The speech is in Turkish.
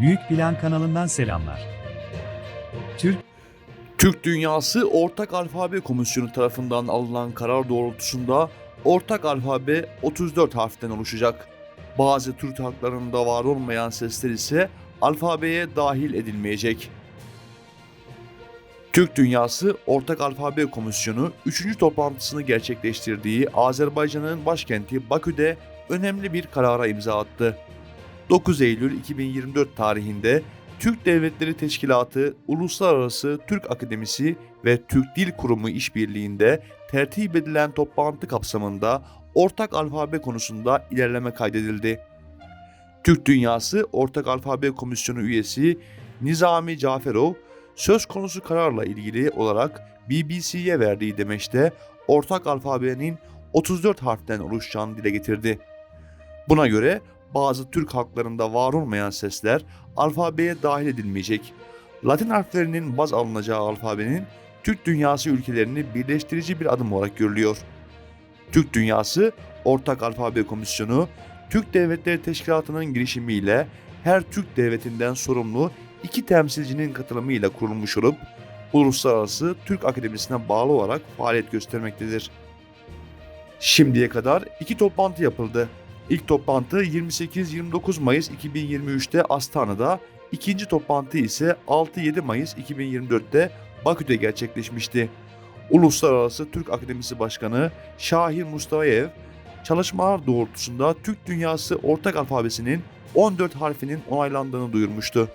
Büyük Plan kanalından selamlar. Türk Türk Dünyası Ortak Alfabe Komisyonu tarafından alınan karar doğrultusunda ortak alfabe 34 harften oluşacak. Bazı Türk halklarında var olmayan sesler ise alfabeye dahil edilmeyecek. Türk Dünyası Ortak Alfabe Komisyonu 3. toplantısını gerçekleştirdiği Azerbaycan'ın başkenti Bakü'de önemli bir karara imza attı. 9 Eylül 2024 tarihinde Türk Devletleri Teşkilatı, Uluslararası Türk Akademisi ve Türk Dil Kurumu işbirliğinde tertip edilen toplantı kapsamında ortak alfabe konusunda ilerleme kaydedildi. Türk Dünyası Ortak Alfabe Komisyonu üyesi Nizami Caferov, söz konusu kararla ilgili olarak BBC'ye verdiği demeçte ortak alfabenin 34 harften oluşacağını dile getirdi. Buna göre bazı Türk halklarında var olmayan sesler alfabeye dahil edilmeyecek. Latin harflerinin baz alınacağı alfabenin Türk dünyası ülkelerini birleştirici bir adım olarak görülüyor. Türk Dünyası Ortak Alfabe Komisyonu, Türk Devletleri Teşkilatı'nın girişimiyle her Türk devletinden sorumlu iki temsilcinin katılımıyla kurulmuş olup Uluslararası Türk Akademisi'ne bağlı olarak faaliyet göstermektedir. Şimdiye kadar iki toplantı yapıldı. İlk toplantı 28-29 Mayıs 2023'te Astana'da, ikinci toplantı ise 6-7 Mayıs 2024'te Bakü'de gerçekleşmişti. Uluslararası Türk Akademisi Başkanı Şahir Mustafayev, çalışmalar doğrultusunda Türk Dünyası Ortak Alfabesi'nin 14 harfinin onaylandığını duyurmuştu.